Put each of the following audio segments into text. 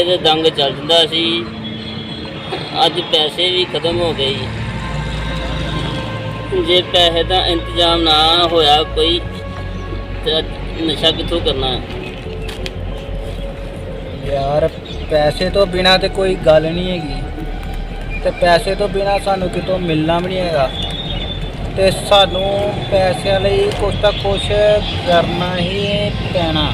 ਯਾਰ ਅੱਗੇ ਦੰਗ ਚੱਲ ਜਾਂਦਾ ਸੀ। ਅੱਜ ਪੈਸੇ ਵੀ ਖਤਮ ਹੋ ਗਏ ਜੇ। ਪੈਸੇ ਦਾ ਇੰਤਜ਼ਾਮ ਨਾ ਹੋਇਆ, ਕੋਈ ਨਸ਼ਾ ਕਿੱਥੋਂ ਕਰਨਾ ਯਾਰ, ਪੈਸੇ ਤੋਂ ਬਿਨਾ ਤੇ ਕੋਈ ਗੱਲ ਨਹੀਂ ਹੈਗੀ। ਤੇ ਪੈਸੇ ਤੋਂ ਬਿਨਾ ਸਾਨੂੰ ਕਿਤੋਂ ਮਿਲਣਾ ਵੀ ਨਹੀਂ ਹੈਗਾ। ਤੇ ਸਾਨੂੰ ਪੈਸਿਆਂ ਲਈ ਕੁਛ ਤਾਂ ਕੁਛ ਕਰਨਾ ਹੀ ਪੈਣਾ।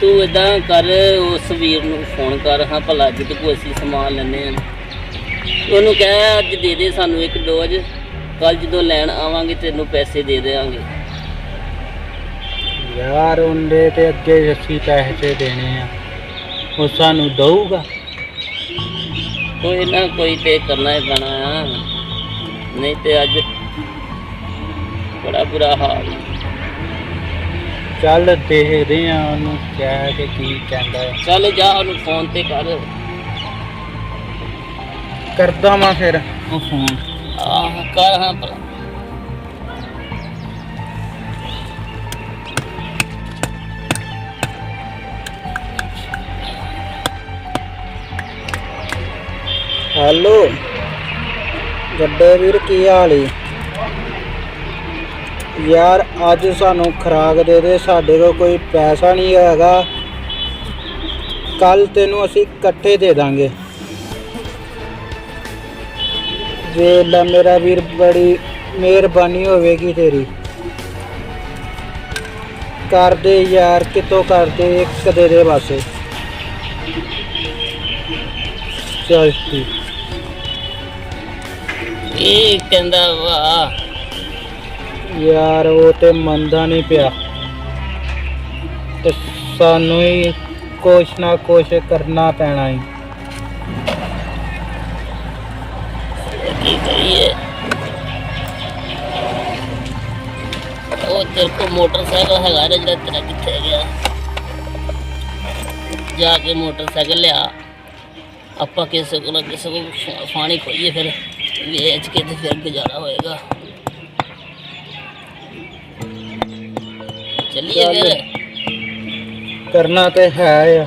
ਤੂੰ ਇਦਾਂ ਕਰ ਉਸ ਵੀਰ ਨੂੰ ਫੋਨ ਕਰ ਹਾਂ ਭਲਾ ਜਿੱਦ ਕੋ ਅਸੀਂ ਸਮਾਨ ਲੈਣੇ ਆ ਉਹਨੂੰ ਕਹਿ ਅੱਜ ਦੇ ਦੇ ਸਾਨੂੰ ਇੱਕ ਡੋਜ਼ ਕੱਲ ਜਦੋਂ ਲੈਣ ਆਵਾਂਗੇ ਤੈਨੂੰ ਪੈਸੇ ਦੇ ਦੇਵਾਂਗੇ। ਯਾਰ ਉਹਦੇ ਤੇ ਅੱਗੇ ਅਸੀਂ ਪੈਸੇ ਦੇਣੇ ਆ। ਉਹ ਸਾਨੂੰ ਦਊਗਾ। ਕੋਈ ਨਾ ਕੋਈ ਤੇ ਕਰਨਾ ਹੀ ਪੈਣਾ ਆ। ਨਹੀਂ ਤੇ ਅੱਜ ਬੜਾ ਬੁਰਾ ਹਾਲ ਹੈ। ਚੱਲ ਦੇਖਦੇ ਆ ਉਹਨੂੰ ਕਹਿ ਕੇ ਕੀ ਕਹਿੰਦਾ ਹੈ। ਚੱਲ ਜਾ ਉਹਨੂੰ ਫੋਨ ਤੇ ਕਰ। ਕਰਦਾ ਮੈਂ ਫਿਰ। ਉਹ ਫੋਨ ਆਹ ਕਰ ਹਾਂ ਭਲਾ। ਹੈਲੋ। ਗੱਡੇ ਵੀਰ ਕੀ ਹਾਲ ਈ ਯਾਰ, ਅੱਜ ਸਾਨੂੰ ਖਰਾਕ ਦੇ ਦੇ, ਸਾਡੇ ਕੋਲ ਕੋਈ ਪੈਸਾ ਨਹੀਂ ਹੈਗਾ। ਕੱਲ ਤੈਨੂੰ ਅਸੀਂ ਇਕੱਠੇ ਦੇ ਦਾਂਗੇ। ਵੇ ਲੈ ਮੇਰਾ ਵੀਰ, ਬੜੀ ਮਿਹਰਬਾਨੀ ਹੋਵੇਗੀ ਤੇਰੀ। ਕਰਦੇ ਯਾਰ, ਕਿਤੋਂ ਕਰਦੇ, ਇੱਕ ਦੇ ਦੇ ਬਸ। ਚਲ ਠੀਕ। ਇਹ ਕਹਿੰਦਾ ਵਾਹ। ਯਾਰ ਉਹ ਤੇ ਮੰਨਦਾ ਨਹੀਂ ਪਿਆ ਤੇ ਸਾਨੂੰ ਹੀ ਕੁਛ ਨਾ ਕੁਛ ਕਰਨਾ ਪੈਣਾ ਹੀ ਕੀ ਕਰੀਏ ਉਹ ਤੇਰੇ ਕੋ ਮੋਟਰਸਾਈਕਲ ਹੈਗਾ ਨਾ ਜਿਹੜਾ ਤੇਰਾ ਕਿੱਥੇ ਗਿਆ ਜਾ ਕੇ ਮੋਟਰਸਾਈਕਲ ਲਿਆ ਆਪਾਂ ਕਿਸੇ ਕੋਲ ਕਿਸੇ ਕੋਲ ਫਾ- ਫਾਣੀ ਖੋਈਏ ਫਿਰ ਵੇਚ ਕੇ ਤੇ ਫਿਰ ਗੁਜ਼ਾਰਾ ਹੋਏਗਾ ਚੱਲੀਏ। ਫਿਰ ਕਰਨਾ ਤੇ ਹੈ ਆ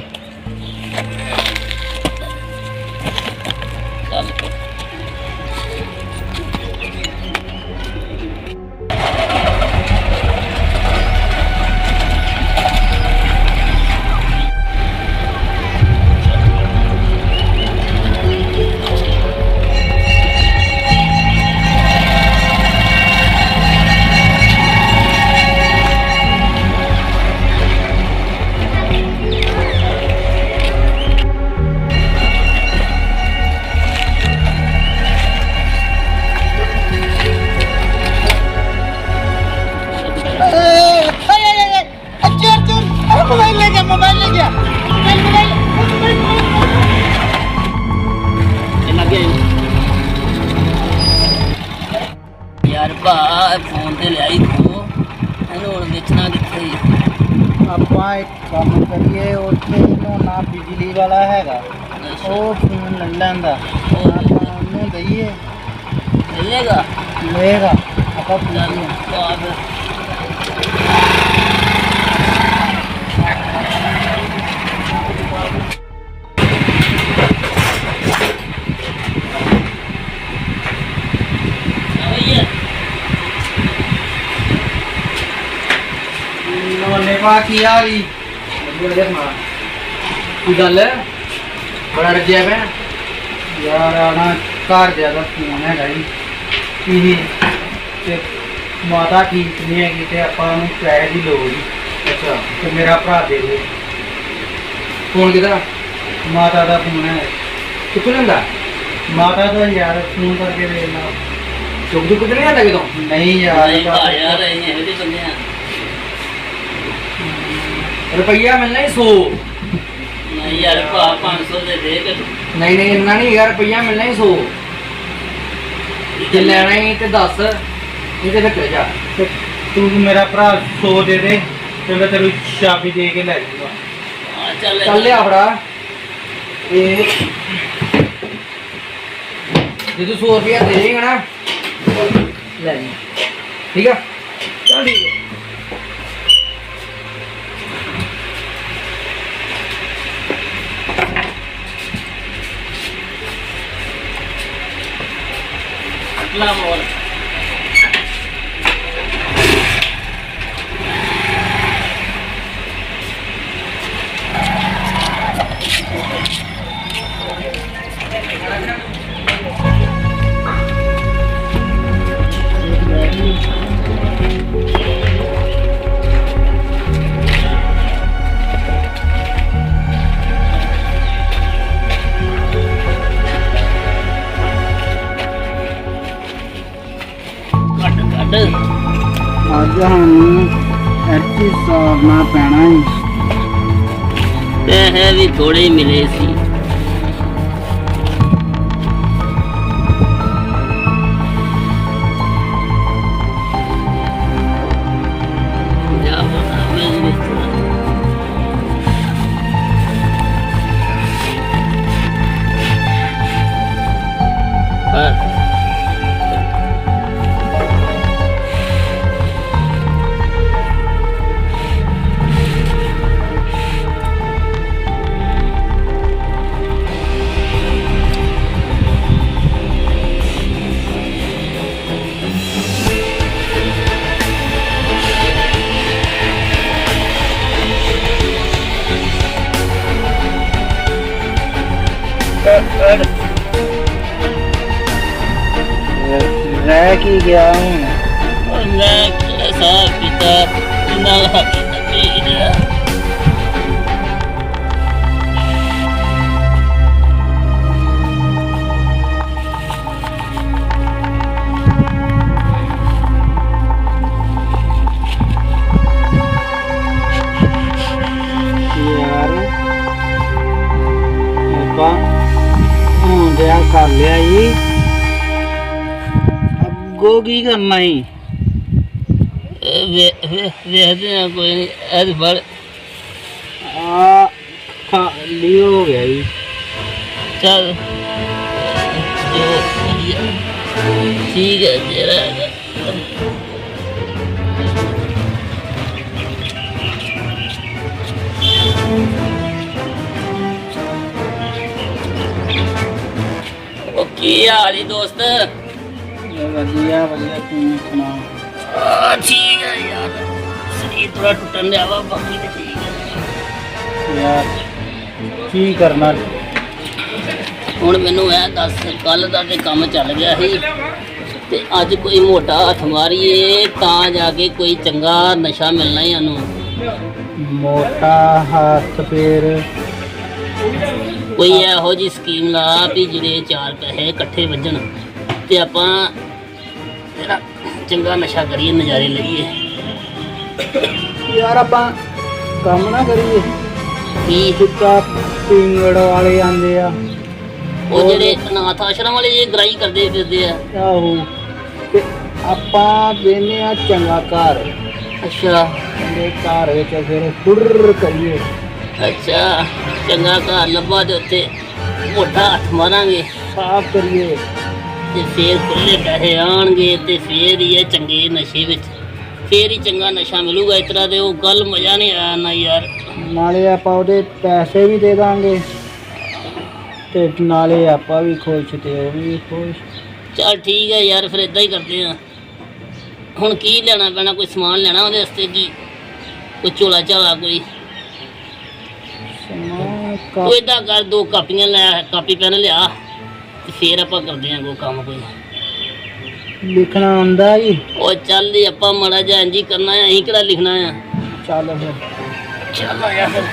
ਯਾਰ ਭਾ ਫੋਨ ਤੇ ਲਿਆਈ ਤੂੰ। ਇਹਨੂੰ ਹੁਣ ਵੇਚਣਾ ਕਿੱਥੇ? ਆਪਾਂ ਇੱਕ ਕੰਮ ਕਰੀਏ ਉੱਥੇ ਇਹਨੂੰ ਨਾ ਬਿਜਲੀ ਵਾਲਾ ਹੈਗਾ ਉਹ ਫੋਨ ਲੈ ਲੈਂਦਾ। ਆਪਾਂ ਉਹਨੂੰ ਦਈਏ। ਚੱਲੇਗਾ ਲਏਗਾ। ਆਪਾਂ ਚੱਲ ਪੁੱਛੀਏ ਕੀ ਆ ਗਈ ਕੀ ਗੱਲ? ਬੜਾ ਰੱਜਿਆ ਪਿਆ। ਯਾਰ ਆਣਾ ਘਰ ਜ਼ਿਆਦਾ ਫੋਨ ਹੈਗਾ ਜੀ। ਇਹ ਤੇ ਮਾਤਾ ਠੀਕ ਨਹੀਂ ਹੈਗੀ ਤੇ ਆਪਾਂ ਨੂੰ ਪੈਸੇ ਦੀ ਲੋੜ ਜੀ। ਅੱਛਾ। ਤੇ ਮੇਰਾ ਭਰਾ ਦੇ ਦੇ। ਫੋਨ ਕਿਦਾ ਮਾਤਾ ਦਾ ਫੋਨ ਹੈ। ਕਿੱਥੋਂ ਲੈਂਦਾ ਮਾਤਾ ਦਾ ਯਾਰ ਫੋਨ ਕਰਕੇ ਦੇ ਲਾ ਚੁੱਕ ਚੁੱਕ ਤੇ ਨਹੀਂ ਆਂਦਾ ਕਿਤੋਂ? ਨਹੀਂ ਯਾਰ ਨਹੀਂ ਭਾ ਯਾਰ ਅਸੀਂ ਇਹੋ ਜਿਹੇ ਬੰਦੇ ਆ। ਰੁਪਈਆ ਮਿਲਣਾ ਹੀ 100 ਨਹੀਂ ਯਾਰ ਭਾ 500 ਦੇ ਦੇ ਕੇ ਨਹੀਂ ਨਹੀਂ ਇੰਨਾ ਨਹੀਂ ਯਾਰ ਰੁਪਈਆ ਮਿਲਣਾ ਹੀ 100 ਜੇ ਲੈਣਾ ਹੀ ਤੇ ਦੱਸ ਫਿਰ ਚਲੇ ਜਾ। ਤੇ ਤੂੰ ਮੇਰਾ ਭਰਾ 100 ਦੇ ਦੇ ਤੇ ਮੈਂ ਤੈਨੂੰ ਚਾਬੀ ਦੇ ਕੇ ਲੈ ਜਾਊਗਾ। ਹਾਂ, ਚੱਲ ਚੱਲ ਲਿਆ ਫੜਾ। ਇਹ ਜੇ ਤੂੰ 100 ਰੁਪਇਆ ਦੇ ਦੇਗਾ ਨਾ ਲੈ ਲਈ ਠੀਕ ਆ? ਚੱਲ ਠੀਕ ਆ। ਲਾ ਮੋੜ ਤੁਹਾਨੂੰ ਸਾਨੂੰ ਸਾਰਨਾ ਪੈਣਾ ਹੀ ਪੈਸੇ ਵੀ ਥੋੜੇ ਮਿਲੇ ਸੀ। ਕੀ ਕਰਨਾ ਹੀ ਵੇਖਦੇ ਆ ਕੋਈ ਨਹੀਂ ਇਹ ਬੜ ਆ ਖਾਲੀ ਹੋ ਗਿਆ ਜੀ। ਚੱਲ। ਠੀਕ ਹੈ। ਉਹ ਕੀ ਹਾਲ ਈ ਦੋਸਤ? ਵਧੀਆ ਵਧੀਆ ਤੂੰ ਸੁਣਾ। ਆ ਠੀਕ ਹੈ ਯਾਰ। ਸਰੀਰ ਥੋੜਾ ਟੁੱਟਣ ਲਿਆ ਵਾ ਬਾਕੀ ਤੇ ਠੀਕ ਹੈ ਯਾਰ ਕੀ ਕਰਨਾ? ਹੁਣ ਮੈਨੂੰ ਇਹ ਦੱਸ ਕੱਲ ਦਾ ਤੇ ਕੰਮ ਚੱਲ ਗਿਆ ਸੀ। ਤੇ ਅੱਜ ਕੋਈ ਮੋਟਾ ਹੱਥ ਮਾਰੀਏ ਤਾਂ ਜਾ ਕੇ ਕੋਈ ਚੰਗਾ ਨਸ਼ਾ ਮਿਲਣਾ ਹੀ ਸਾਨੂੰ। ਮੋਟਾ ਹੱਥ ਫੇਰ? ਕੋਈ ਇਹੋ ਜੀ ਸਕੀਮ ਲਾ ਵੀ ਜਿਹੜੇ ਚਾਰ ਪੈਸੇ ਇਕੱਠੇ ਵੱਜਣ ਤੇ ਆਪਾਂ ਜਿਹੜਾ ਚੰਗਾ ਨਸ਼ਾ ਕਰੀਏ ਨਜ਼ਾਰੇ ਲਈਏ। ਯਾਰ ਆਪਾਂ ਕੰਮ ਨਾ ਕਰੀਏ। ਕੀ? ਚੁੱਕਾ ਪਿੰਗੜ ਵਾਲੇ ਆਂਦੇ ਆ। ਉਹ ਜਿਹੜੇ ਅਨਾਥ ਆਸ਼ਰਮ ਵਾਲੇ ਇਹ ਗਰਾਈ ਕਰਦੇ ਫਿਰਦੇ ਆ। ਆਹੋ। ਤੇ ਆਪਾਂ ਵੇਨੇ ਆ ਚੰਗਾ ਘਰ। ਅੱਛਾ। ਚੰਗੇ ਘਰ ਵਿੱਚ ਫਿਰ ਟੁਰ ਕਰੀਏ। ਅੱਛਾ। ਚੰਗਾ ਘਰ ਲੱਭਾ ਤੇ ਉੱਤੇ ਮੋਟਾ ਹੱਥ ਮਾਰਾਂਗੇ। ਸਾਫ਼ ਕਰੀਏ। ਤੇ ਫੇਰ ਖੁੱਲੇ ਪੈਸੇ ਆਣਗੇ ਤੇ ਫੇਰ ਹੀ ਇਹ ਚੰਗੇ ਨਸ਼ੇ ਵਿੱਚ। ਫੇਰ ਹੀ ਚੰਗਾ ਨਸ਼ਾ ਮਿਲੂਗਾ ਇਸ ਤਰ੍ਹਾਂ ਦੇ ਉਹ ਗੱਲ ਮਜ਼ਾ ਨਹੀਂ ਆਇਆ ਨਾ ਯਾਰ। ਨਾਲੇ ਆਪਾਂ ਉਹਦੇ ਪੈਸੇ ਵੀ ਦੇ ਦਾਂਗੇ ਤੇ ਨਾਲੇ ਆਪਾਂ ਵੀ ਖੁਸ਼ ਤੇ ਉਹ ਵੀ ਖੁਸ਼। ਚਲ ਠੀਕ ਹੈ ਯਾਰ ਫਿਰ ਇਦਾਂ ਹੀ ਕਰਦੇ ਆ ਹੁਣ ਕੀ ਲੈਣਾ ਪੈਣਾ ਕੋਈ ਸਮਾਨ ਲੈਣਾ ਉਹਦੇ ਵਾਸਤੇ ਕੀ? ਕੋਈ ਝੋਲਾ ਝਾਲਾ ਕੋਈ? ਸਮਾਂ ਤੂੰ ਕਾ ਏਦਾਂ ਕਰ ਦੋ ਕਾਪੀਆਂ ਲੈ ਕਾਪੀ ਪੈਨ ਲਿਆ। ਤੇ ਫੇਰ ਆਪਾਂ ਕਰਦੇ ਆ ਕੋਈ ਕੰਮ ਕੋਈ। ਲਿਖਣਾ ਆਉਂਦਾ ਜੀ। ਉਹ ਚੱਲ ਜੀ ਆਪਾਂ ਮਾੜਾ ਇੰਝ ਹੀ ਕਰਨਾ ਆ ਅਸੀਂ ਕਿਹੜਾ ਲਿਖਣਾ ਆ? ਚੱਲ ਫਿਰ। ਚੱਲ ਆ ਫਿਰ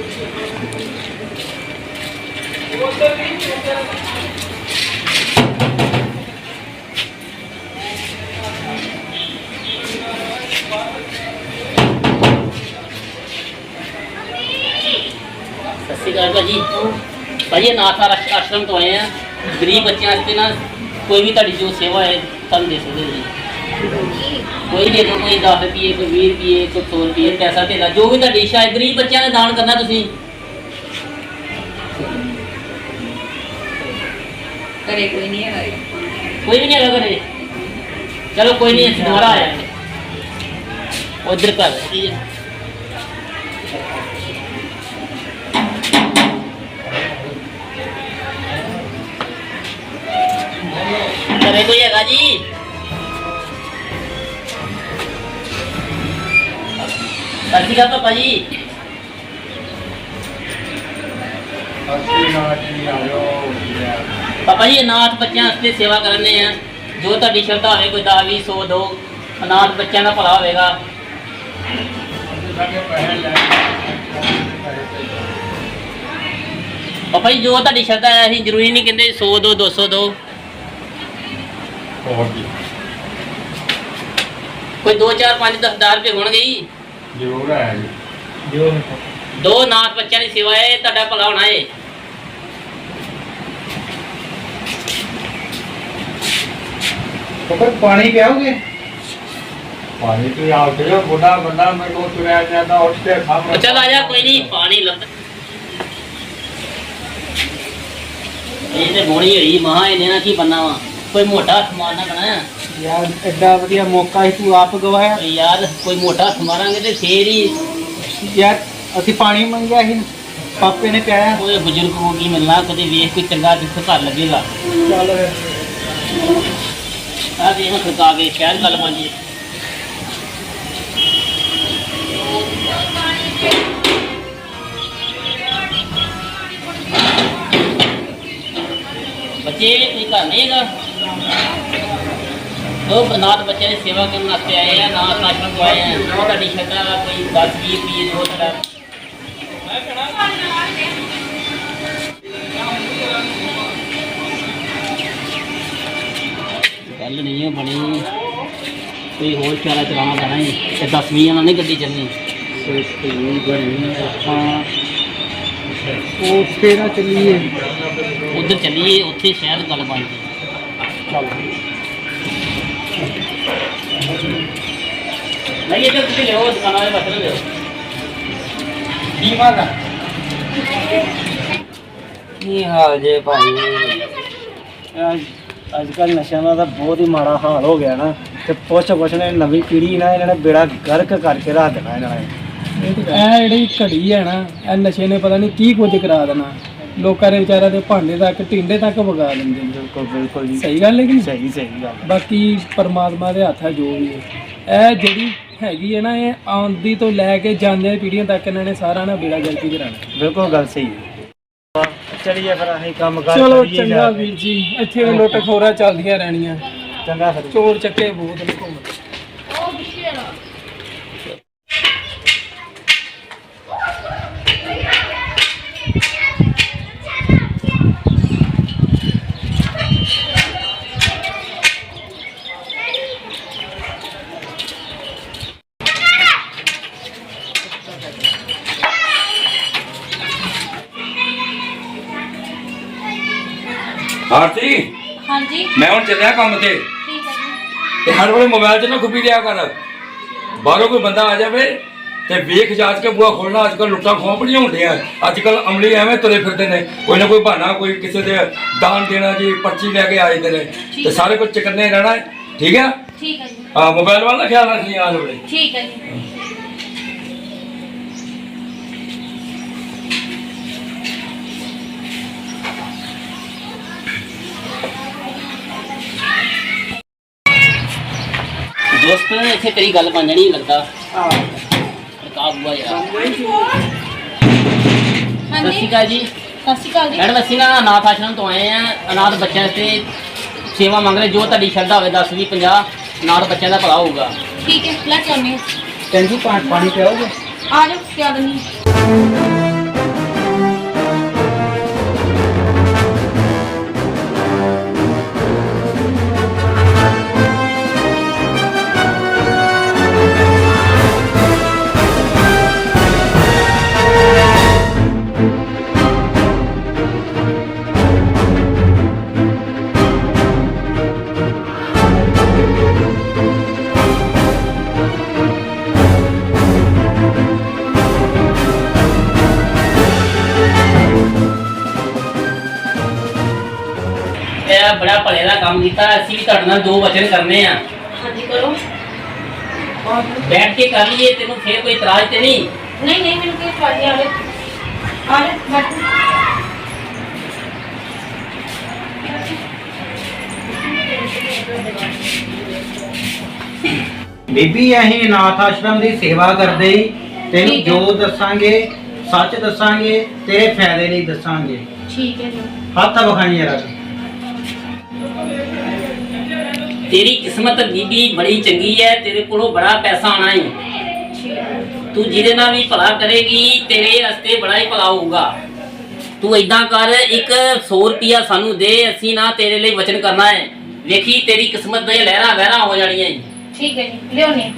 ਸਤਿ ਸ਼੍ਰੀ ਅਕਾਲ ਭਾਜੀ। ਭਾਜੀ ਨਾਥ ਆਸ਼ਰਮ ਤੋਂ ਆਏ ਆ। ਗਰੀਬ ਬੱਚਿਆਂ ਵਾਸਤੇ ਨਾ ਕੋਈ ਵੀ ਤੁਹਾਡੀ ਜੋ ਸੇਵਾ ਹੈ ਤੁਹਾਨੂੰ ਦੇ ਸਕਦੇ ਜੀ। ਕੋਈ ਦੇ ਦਿਓ ਕੋਈ 10 ਰੁਪਏ ਕੋਈ 20 ਰੁਪਏ ਕੋਈ 100 ਰੁਪਏ ਪੈਸਾ ਧੇਲਾ ਜੋ ਵੀ ਤੁਹਾਡੀ ਇੱਛਾ ਹੈ ਗਰੀਬ ਬੱਚਿਆਂ ਦਾ ਦਾਨ ਕਰਨਾ ਤੁਸੀਂ। ਘਰੇ ਕੋਈ ਨਹੀਂ ਹੈਗਾ ਜੀ। ਕੋਈ ਵੀ ਨਹੀਂ ਹੈਗਾ ਘਰੇ। ਚਲੋ ਕੋਈ ਨਹੀਂ ਅਸੀਂ ਦੁਬਾਰਾ ਆ ਜਾਵਾਂਗੇ ਉਧਰ ਘਰ ਹੈ ਜੀ ਘਰੇ ਕੋਈ ਹੈਗਾ ਜੀ? ਸਤਿ ਸ਼੍ਰੀ ਅਕਾਲ ਪਾਪਾ ਜੀ। ਪਾਪਾ ਜੀ ਅਨਾਥ ਬੱਚਿਆਂ ਵਾਸਤੇ ਸੇਵਾ ਕਰਨੇ ਆ। ਜੋ ਤੁਹਾਡੀ ਸ਼ਰਧਾ ਹੋਵੇ ਕੋਈ 10 20 100 ਦੋ ਅਨਾਥ ਬੱਚਿਆਂ ਦਾ ਭਲਾ ਹੋਵੇਗਾ। ਪਾਪਾ ਜੀ ਜੋ ਤੁਹਾਡੀ ਸ਼ਰਧਾ ਹੈ ਅਸੀਂ ਜ਼ਰੂਰੀ ਨਹੀਂ ਕਹਿੰਦੇ 100 ਦੋ 200 ਦੋ। ਕੋਈ 2 4 5 10000 ਰੁਪਏ ਹੋਣਗੇ ਜੀ। ਜ਼ਰੂਰ ਹੈ ਜੀ। ਜੋ ਦੋ ਅਨਾਥ ਬੱਚਿਆਂ ਦੀ ਸੇਵਾ ਹੈ ਤੁਹਾਡਾ ਭਲਾ ਹੋਣਾ ਹੈ ਪਾਪਾ ਪਾਣੀ ਪਿਆਓਗੇ? ਪਾਣੀ ਤੇ ਆਪ ਤੇ ਬੁੱਢਾ ਬੰਦਾ ਮੈਨੂੰ ਤੁਰਿਆ ਜਾਂਦਾ ਉੱਠ ਕੇ ਖਾਮ ਚੱਲ ਆ ਜਾ ਕੋਈ ਨਹੀਂ ਪਾਣੀ ਲੱਭ। ਇਹ ਤੇ ਬੋਣੀ ਹੋਈ ਮਹਾ ਇਹਨੇ ਨਾ ਕੀ ਬੰਨਾ ਵਾ? ਕੋਈ ਮੋਟਾ ਸਮਾਨ ਨਾ ਬਣਾਇਆ। ਯਾਰ ਐਡਾ ਵਧੀਆ ਮੌਕਾ ਸੀ ਤੂੰ ਆਪ ਗਵਾਇਆ। ਯਾਰ ਕੋਈ ਮੋਟਾ ਸਮਾਰਾਂਗੇ ਤੇ ਫੇਰ ਹੀ। ਯਾਰ ਅਸੀਂ ਪਾਣੀ ਮੰਗਿਆ ਸੀ ਪਾਪੇ ਨੇ ਪਿਆਇਆ। ਕੋਈ ਬਜ਼ੁਰਗ ਕੋ ਕੀ ਮਿਲਣਾ ਕਦੇ ਵੇਖ ਕੋਈ ਚੰਗਾ ਜਿੱਥੇ ਘਰ ਲੱਗੇਗਾ। ਚੱਲ ਆ ਦੇਖ ਖੜਕਾ ਕੇ ਸ਼ਹਿਰ ਗੱਲ ਬਣ ਜੀ। ਬੱਚੇ ਕੋਈ ਘਰ ਨਹੀਂ ਅਨਾਥ ਬੱਚਿਆਂ ਦੀ ਸੇਵਾ ਕਰਨ ਵਾਸਤੇ ਆਏ ਆ ਅਨਾਥ ਆਸ਼ਰਮ ਤੋਂ ਆਏ ਆ ਉਹ ਤੁਹਾਡੀ ਸ਼ਰਧਾ ਵਾ, ਕੋਈ 10 20 ਰੁਪਏ ਜੋ ਤੁਹਾਡਾ। ਗੱਲ ਨਹੀਂ ਹੈ ਬਣੀ। ਕੋਈ ਹੋਰ ਚਾਰਾ ਚਲਾਉਣਾ ਪੈਣਾ ਹੈ ਤੇ 10 20 ਨਾਲ ਨਹੀਂ ਗੱਡੀ ਚੱਲਣੀ। ਬਣੀ ਉਹ ਫੇਰਾ ਚੱਲੀਏ। ਉਧਰ ਚੱਲੀਏ ਉੱਥੇ ਸ਼ਹਿਰ ਗੱਲ ਬਣ ਜੀ ਚੱਲ। ਨਹੀਂ ਇੱਧਰ ਤੁਸੀਂ ਲਿਓ ਦੁਕਾਨਾਂ ਦੇ ਬਸਰ ਲਿਓ ਕੀ ਮਾਗਾ ਕੀ ਹਾਲ ਜੇ ਭਾਈ ਅੱਜ ਕੱਲ ਨਸ਼ਿਆਂ ਦਾ ਤਾਂ ਬਹੁਤ ਹੀ ਮਾੜਾ ਹਾਲ ਹੋ ਗਿਆ ਨਾ। ਤੇ ਪੁੱਛ ਪੁੱਛ ਨੇ ਨਵੀਂ ਪੀੜ੍ਹੀ ਨਾ ਇਹਨਾਂ ਨੇ ਬੇੜਾ ਗਰਕ ਕਰਕੇ ਰੱਖ ਦੇਣਾ ਇਹਨਾਂ ਨੇ। ਇਹ ਜਿਹੜੀ ਘੜੀ ਹੈ ਨਾ ਇਹ ਨਸ਼ੇ ਨੇ ਪਤਾ ਨਹੀਂ ਕੀ ਕੁਝ ਕਰਾ ਦੇਣਾ। ਲੋਕਾਂ ਦੇ ਵਿਚਾਰਿਆਂ ਦੇ ਭਾਂਡੇ ਤੱਕ ਢਿੰਡੇ ਤੱਕ ਵਗਾ ਲੈਂਦੇ ਨੇ। ਬਿਲਕੁਲ ਬਿਲਕੁਲ ਜੀ। ਸਹੀ ਗੱਲ ਹੈ ਕਿ ਨਹੀਂ? ਸਹੀ ਸਹੀ ਗੱਲ ਬਾਕੀ ਪਰਮਾਤਮਾ ਦੇ ਹੱਥ ਹੈ ਜੋ ਵੀ ਹੈ। ਇਹ ਜਿਹੜੀ ਹੈਗੀ ਹੈ ਨਾ ਇਹ ਆਉਂਦੀ ਤੋਂ ਲੈ ਕੇ ਜਾਂਦੇ ਪੀੜ੍ਹੀਆਂ ਤੱਕ ਇਹਨਾਂ ਨੇ ਸਾਰਾ ਨਾ ਬੇੜਾ ਗਲਤੀ ਕਰਾਣਾ ਬਿਲਕੁਲ ਗੱਲ ਸਹੀ ਹੈ। ਚਲਿਏ ਫਿਰ ਅਸੀਂ ਕੰਮ ਕਰ ਚਲੋ ਕਰੀਏ ਚੰਗਾ ਕੇ। ਵੀਰ ਜੀ ਇੱਥੇ ਲੁੱਟ ਖੋਰਾ ਚੱਲਦੀਆਂ ਰਹਿਣੀਆਂ। ਚੰਗਾ ਫਿਰ। ਚੋਰ ਚੱਕੇ ਬਹੁਤ ਨੇ ਘੁੰਮਦੇ ਆਰਤੀ? ਹਾਂਜੀ। ਮੈਂ ਹੁਣ ਚੱਲਿਆ ਕੰਮ ਤੇ। ਠੀਕ ਹੈ ਜੀ। ਤੇ ਹਰ ਵੇਲੇ ਮੋਬਾਈਲ 'ਚ ਨਾ ਖੁੱਪੀ ਰਿਹਾ ਕਰ। ਬਾਹਰੋਂ ਕੋਈ ਬੰਦਾ ਆ ਜਾਵੇ ਤੇ ਵੇਖ ਜਾਚ ਕੇ ਬੂਆ ਖੋਲਣਾ ਅੱਜ ਕੱਲ ਲੁੱਟਾਂ ਖੋਹ ਬੜੀਆਂ ਹੁੰਦੀਆਂ। ਅੱਜ ਕੱਲ ਅਮਲੀ ਐਵੇਂ ਤੁਰੇ ਫਿਰਦੇ ਨੇ। ਕੋਈ ਨਾ ਕੋਈ ਬਹਾਨਾ ਕੋਈ ਕਿਸੇ ਦੇ ਦਾਨ ਦੇਣਾ ਜੀ ਪਰਚੀ ਲੈ ਕੇ ਆ ਜਾਂਦੇ ਨੇ। ਤੇ ਸਾਰੇ ਕੁਝ ਚਕੰਨੇ ਰਹਿਣਾ। ਹੈ, ਠੀਕ ਹੈ? ਠੀਕ ਹੈ ਜੀ। ਆ ਮੋਬਾਈਲ ਵੱਲ ਖਿਆਲ ਰੱਖੀ ਆ ਵੇਲੇ। ਠੀਕ ਹੈ ਜੀ। ਦੋਸਤ ਇੱਥੇ ਤੇਰੀ ਗੱਲ ਬਣ ਜਾਣੀ ਲੱਗਦਾ। ਰਕਾਬ ਹੁਆ ਯਾਰ। ਸਤਿ ਸ਼੍ਰੀ ਹਾਂਜੀ ਅਕਾਲ ਜੀ। ਸਤਿ ਸ਼੍ਰੀ ਅਕਾਲ ਜੀ। ਮੈਡਮ ਅਸੀਂ ਨਾ ਅਨਾਥ ਆਸ਼ਰਮ ਤੋਂ ਆਏ ਆ ਅਨਾਥ ਬੱਚਿਆਂ ਤੇ ਸੇਵਾ ਮੰਗ ਰਹੇ। ਜੋ ਤੁਹਾਡੀ ਸ਼ਰਧਾ ਹੋਵੇ 10 20 50 ਅਨਾਥ ਬੱਚਿਆਂ ਦਾ ਭਲਾ ਹੋਊਗਾ। ਠੀਕ ਹੈ ਲੈ ਕੇ ਆਉਂਦੇ ਹਾਂ। ਟੈਂਕੀ ਪਾਣੀ ਪਾਣੀ ਪਿਆਓਗੇ? ਆ ਜਾਓ ਪਿਆ ਦਿੰਦੀ ਬੜਾ ਭਲੇ ਦਾ ਕੰਮ ਕੀਤਾ ਅਸੀਂ ਵੀ ਤੁਹਾਡੇ ਨਾਲ ਦੋ ਵਚਨ ਕਰਨੇ ਆ। ਹਾਂਜੀ ਕਰੋ। ਬੈਠ ਕੇ ਕਰ ਲਈਏ ਤੈਨੂੰ ਫੇਰ ਕੋਈ ਇਤਰਾਜ਼ ਤੇ ਨਹੀਂ? ਨਹੀਂ ਨਹੀਂ ਮੈਨੂੰ ਕੋਈ ਸਵਾਲ ਆ ਰਿਹਾ। ਆ ਰਿਹਾ ਬੈਠੋ। ਬੀਬੀ ਅਸੀਂ ਅਨਾਥ ਆਸ਼ਰਮ ਦੀ ਸੇਵਾ ਕਰਦੇ ਹੀ ਤੈਨੂੰ ਠੀਕ ਹੈ। ਜੋ ਦੱਸਾਂਗੇ ਸੱਚ ਦੱਸਾਂਗੇ ਤੇਰੇ ਫਾਇਦੇ ਲਈ ਦੱਸਾਂਗੇ। ਠੀਕ ਹੈ ਜੀ। ਹੱਥ ਵਿਖਾਈ ਜਰਾ ਤੇਰੀ ਕਿਸਮਤ ਬੀਬੀ ਬੜੀ ਚੰਗੀ ਹੈ ਤੇਰੇ ਕੋਲੋਂ ਬੜਾ ਪੈਸਾ ਆਣਾ ਹੈ ਤੂੰ ਜਿਹਦੇ ਨਾਲ ਵੀ ਭਲਾ ਕਰੇਗੀ, ਤੇਰੇ ਰਸਤੇ ਬੜਾ ਹੀ ਭਲਾ ਹੋਊਗਾ। ਤੂੰ ਇਦਾਂ ਕਰ, ਇੱਕ 100 ਰੁਪਿਆ ਸਾਨੂੰ ਦੇ, ਅਸੀਂ ਨਾ ਤੇਰੇ ਲਈ ਵਚਨ ਕਰਨਾ ਹੈ ਵੇਖੀ, ਤੇਰੀ ਕਿਸਮਤ ਦੇ ਲਹਿਰਾਂ ਵਹਿਰਾਂ ਹੋ ਜਾਣੀਆਂ ਠੀਕ ਹੈ ਜੀ ਲਿਓਨੇ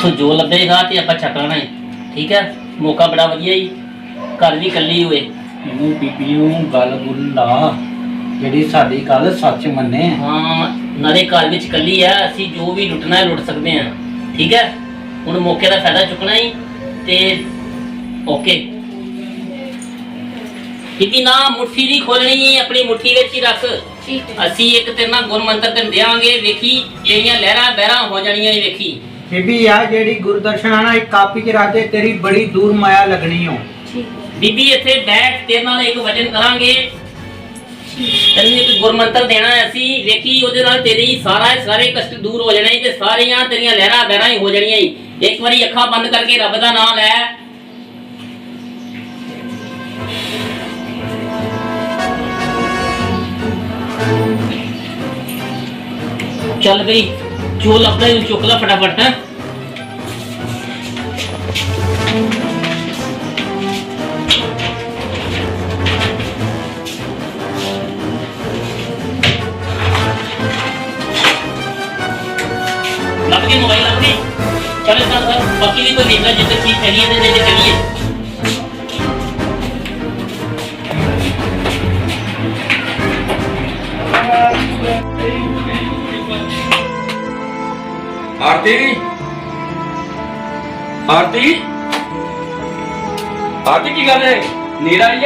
ਇੱਥੋਂ ਜੋ ਲੱਭੇਗਾ ਤੇ ਆਪਾਂ ਚੱਕਣਾ ਹੈ ਠੀਕ ਹੈ? ਮੌਕਾ ਬੜਾ ਵਧੀਆ ਹੀ ਘਰ ਵੀ ਕੱਲੀ ਹੋਏ ਇਹਨੂੰ ਬੀਬੀ ਨੂੰ ਗੱਲ ਬੁੱਲਾ ਜਿਹੜੀ ਸਾਡੀ ਗੱਲ ਸੱਚ ਮੰਨੇ। ਹਾਂ ਨਾਲੇ ਘਰ ਵਿੱਚ ਕੱਲੀ ਆ ਅਸੀਂ ਜੋ ਵੀ ਲੁੱਟਣਾ ਹੈ ਲੁੱਟ ਸਕਦੇ ਹਾਂ। ਠੀਕ ਹੈ? ਹੁਣ ਮੌਕੇ ਦਾ ਫਾਇਦਾ ਚੁੱਕਣਾ ਹੀ ਤੇ ਓਕੇ। ਕਿਤੇ ਨਾ ਮੁੱਠੀ ਨਹੀਂ ਖੋਲਣੀ ਆਪਣੀ ਮੁੱਠੀ ਵਿੱਚ ਹੀ ਰੱਖ। ਠੀਕ ਹੈ। ਅਸੀਂ ਇੱਕ ਤੇਰੇ ਨਾਲ ਗੁਰ ਮੰਤਰ ਤੈਨੂੰ ਦਿਆਂਗੇ ਵੇਖੀ ਤੇਰੀਆਂ ਲਹਿਰਾਂ ਬਹਿਰਾਂ ਹੋ ਜਾਣੀਆਂ ਈ ਵੇਖੀ। ਬੀਬੀ ਆ ਜਿਹੜੀ ਗੁਰਦਰਸ਼ਨ ਆ ਨਾ ਇੱਕ ਕਾਪੀ 'ਚ ਰੱਖ ਦੇ ਤੇਰੀ ਬੜੀ ਦੂਰ ਮਾਇਆ ਲੱਗਣੀ ਓ। ਬੀਬੀ ਇੱਥੇ ਬੈਠ ਤੇਰੇ ਨਾਲ ਇੱਕ ਵਚਨ ਕਰਾਂਗੇ। ਤੈਨੂੰ ਇੱਕ ਗੁਰ ਮੰਤਰ ਦੇਣਾ ਹੈ ਅਸੀਂ। ਵੇਖੀ ਉਹਦੇ ਨਾਲ ਤੇਰੀ ਸਾਰਾ ਸਾਰੇ ਕਸ਼ਟ ਦੂਰ ਹੋ ਜਾਣੇ ਤੇ ਸਾਰੀਆਂ ਤੇਰੀਆਂ ਲਹਿਰਾਂ ਬਹਿਰਾਂ ਹੀ ਹੋ ਜਾਣੀਆਂ। ਇੱਕ ਵਾਰੀ ਅੱਖਾਂ ਬੰਦ ਕਰਕੇ ਰੱਬ ਦਾ ਨਾਮ ਲੈ। ਚੱਲ ਬਈ। ਜੋ ਲੱਭਦਾ ਇਹਨੂੰ ਚੁੱਕ ਲੈ ਫਟਾਫਟ ਹੈਂ। ਲੱਭ ਕੇ ਮੋਬਾਈਲ ਲੱਭ ਕੇ ਚਲੇ ਸਰ ਬਾਕੀ ਵੀ ਕੋਈ ਦੇਖ ਲੈ ਜਿੱਥੇ ਚੀਜ਼ ਤੇ ਤੇ ਚਲੀਏ ਆਰਤੀ? ਆਰਤੀ? ਆਰਤੀ ਕੀ ਗੱਲ ਹੈ? ਨੀਰਾ ਆਈ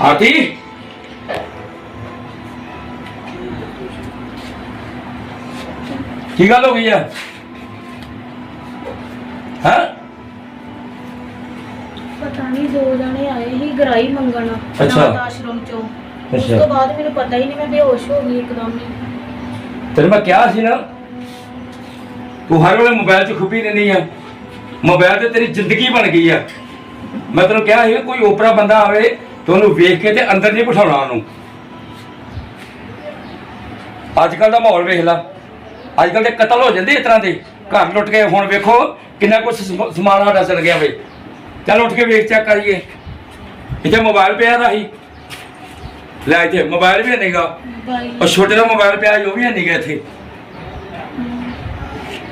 ਆਰਤੀ? ਕੀ ਗੱਲ ਹੋ ਗਈ ਆ? ਹਾਂ? ਪਤਾ ਨਹੀਂ ਦੋ ਜਣੇ ਆਏ ਸੀ ਗਰਾਈ ਮੰਗਣ ਅੱਛਾ। ਅਨਾਥ ਆਸ਼ਰਮ ਚੋਂ। ਉਸ ਅੱਛਾ। ਤੋਂ ਬਾਅਦ ਮੈਨੂੰ ਪਤਾ ਹੀ ਨਹੀਂ ਮੈਂ ਬੇਹੋਸ਼ ਹੋ ਗਈ ਇੱਕਦਮ। ਹੀ ਤੈਨੂੰ ਮੈਂ ਕਿਹਾ ਸੀ ਨਾ ਤੂੰ ਹਰ ਵੇਲੇ ਮੋਬਾਈਲ 'ਚ ਖੁੱਪੀ ਰਹਿੰਦੀ ਆ। ਮੋਬਾਈਲ ਤੇ ਤੇਰੀ ਜ਼ਿੰਦਗੀ ਬਣ ਗਈ ਆ। ਮੈਂ ਤੈਨੂੰ ਕਿਹਾ ਸੀ ਕੋਈ ਓਪਰਾ ਬੰਦਾ ਆਵੇ ਤੇ ਉਹਨੂੰ ਵੇਖ ਕੇ ਤੇ ਅੰਦਰ ਨਹੀਂ ਬਿਠਾਉਣਾ ਉਹਨੂੰ। ਅੱਜ ਕੱਲ ਦਾ ਮਾਹੌਲ ਵੇਖ ਲੈ। ਅੱਜ ਕੱਲ ਦੇ ਕਤਲ ਹੋ ਜਾਂਦੇ ਇਸ ਤਰ੍ਹਾਂ ਦੇ। ਘਰ ਲੁੱਟ ਕੇ ਹੁਣ ਵੇਖੋ ਕਿੰਨਾ ਕੁਝ ਸਮਾਨ ਸਾਡਾ ਚਲ ਗਿਆ ਵੇ। ਚੱਲ ਉੱਠ ਕੇ ਵੇਖ ਚੈੱਕ ਕਰੀਏ। ਇੱਥੇ ਮੋਬਾਈਲ ਪਿਆ ਦਾ ਸੀ ਲੈ ਇੱਥੇ ਮੋਬਾਈਲ ਵੀ ਨਹੀਂਗਾ ਮੋਬਾਈਲ ਉਹ ਛੋਟੇ ਦਾ ਮੋਬਾਈਲ ਪਿਆ ਸੀ, ਉਹ ਵੀ ਨਹੀਂਗਾ ਇੱਥੇ।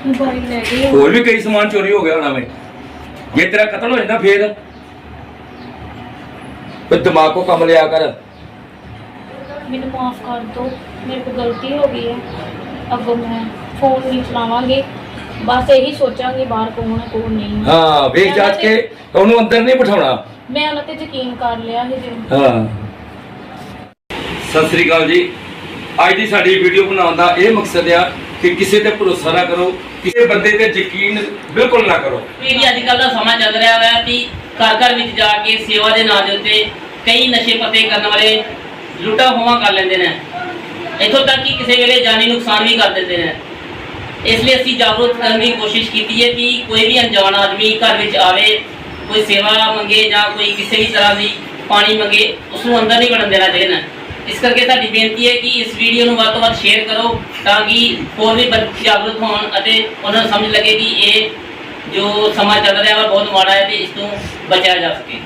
ਮੋਬਾਈਲ ਲੈ ਗਏ। ਹੋਰ ਵੀ ਕਈ ਸਮਾਨ ਚੋਰੀ ਹੋ ਗਿਆ ਹੋਣਾ ਵੇ। ਜੇ ਤੇਰਾ ਕਤਲ ਹੋ ਜਾਂਦਾ ਫੇਰ। ਤੇ ਦਿਮਾਗ ਕੋ ਕੰਮ ਲਿਆ ਕਰ। ਮੈਨੂੰ ਮਾਫ ਕਰ ਦਿਓ ਮੇਰੇ ਕੋਲ ਗਲਤੀ ਹੋ ਗਈ ਹੈ। ਅੱਗੋਂ ਮੈਂ ਫੋਨ ਨਹੀਂ ਚਲਾਵਾਂਗੀ। ਬਸ ਇਹੀ ਸੋਚਾਂਗੀ ਬਾਹਰ ਕੌਣ ਹੈ ਕੌਣ ਨਹੀਂ। ਹਾਂ ਵੇਖ ਜਾਂਚ ਕੇ ਉਹਨੂੰ ਅੰਦਰ ਨਹੀਂ ਬਿਠਾਉਣਾ। ਮੈਂ ਉਹਨਾਂ ਤੇ ਯਕੀਨ ਕਰ ਲਿਆ ਸੀ ਜੀ ਹਾਂ। ਸਤਿ ਸ੍ਰੀ ਅਕਾਲ ਜੀ। ਅੱਜ ਦੀ ਸਾਡੀ ਵੀਡੀਓ ਬਣਾਉਣ ਦਾ ਇਹ ਮਕਸਦ ਆ ਕਿ ਕਿਸੇ ਤੇ ਭਰੋਸਾ ਨਾ ਕਰੋ ਕਿਸੇ ਬੰਦੇ ਤੇ ਯਕੀਨ ਬਿਲਕੁਲ ਨਾ ਕਰੋ। ਵੀ ਜੀ ਅੱਜ ਕੱਲ ਦਾ ਸਮਾਂ ਚੱਲ ਰਿਹਾ ਹੈ ਕਿ ਘਰ ਘਰ ਵਿੱਚ ਜਾ ਕੇ ਸੇਵਾ ਦੇ ਨਾਂ ਦੇ ਉੱਤੇ ਕਈ ਨਸ਼ੇ ਪੱਤੇ ਕਰਨ ਵਾਲੇ ਲੁੱਟਾ ਖੋਹਾਂ ਕਰ ਲੈਂਦੇ ਨੇ। ਇੱਥੋਂ ਤੱਕ ਕਿ ਕਿਸੇ ਵੇਲੇ ਜਾਨੀ ਨੁਕਸਾਨ ਵੀ ਕਰ ਦਿੰਦੇ ਨੇ। ਇਸ ਲਈ ਅਸੀਂ ਜਾਗਰੂਕ ਕਰਨ ਦੀ ਕੋਸ਼ਿਸ਼ ਕੀਤੀ ਹੈ ਕਿ ਕੋਈ ਵੀ ਅਣਜਾਣ ਆਦਮੀ ਘਰ ਵਿੱਚ ਆਵੇ, ਕੋਈ ਸੇਵਾ ਮੰਗੇ ਜਾਂ ਕੋਈ ਕਿਸੇ ਵੀ ਤਰ੍ਹਾਂ ਦੀ ਪਾਣੀ ਮੰਗੇ ਉਸ ਨੂੰ ਅੰਦਰ ਨਹੀਂ ਵੜਨ ਦੇਣਾ ਚਾਹੀਦਾ। ਇਸ ਕਰਕੇ ਸਾਡੀ ਬੇਨਤੀ ਹੈ ਕਿ ਇਸ ਵੀਡੀਓ ਨੂੰ ਵੱਧ ਤੋਂ ਵੱਧ ਸ਼ੇਅਰ ਕਰੋ ਤਾਂ ਕਿ ਹੋਰ ਵੀ ਬੱਚੇ ਜਾਗਰੂਕ ਹੋਣ ਅਤੇ ਉਹਨਾਂ ਨੂੰ ਸਮਝ ਲੱਗੇ ਕਿ ਇਹ ਜੋ ਸਮਾਂ ਚੱਲ ਰਿਹਾ ਵਾ, ਬਹੁਤ ਮਾੜਾ ਹੈ ਤੇ ਇਸ ਤੋਂ ਬਚਿਆ ਜਾ ਸਕੇ।